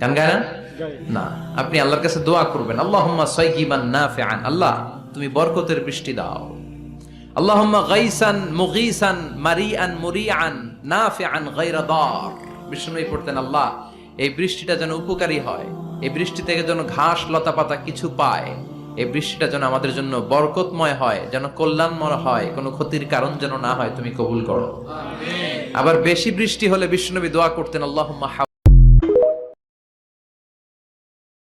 গান গায় না? না। আপনি আল্লাহর কাছে দোয়া করবেন আল্লাহুম্মা সাইয়িবান নাফিআন। আল্লাহ তুমি বরকতের বৃষ্টি দাও। আল্লাহুম্মা গাইসান মুগীসান মারিআন মুরিআন নাফিআন গায়রা দার। বিষ্ণুই পড়তেন আল্লাহ এই বৃষ্টিটা যেন উপকারী হয়। এই বৃষ্টি থেকে যেন ঘাস লতা পাতা কিছু পায়। এই বৃষ্টিটা যেন আমাদের জন্য বরকতময় হয় যেন কল্যাণময় হয়। কোনো ক্ষতির কারণ যেন না হয় তুমি কবুল করো। আবার বেশি বৃষ্টি হলে বিষ্ণুনবী দোয়া করতেন আল্লাহুম্মা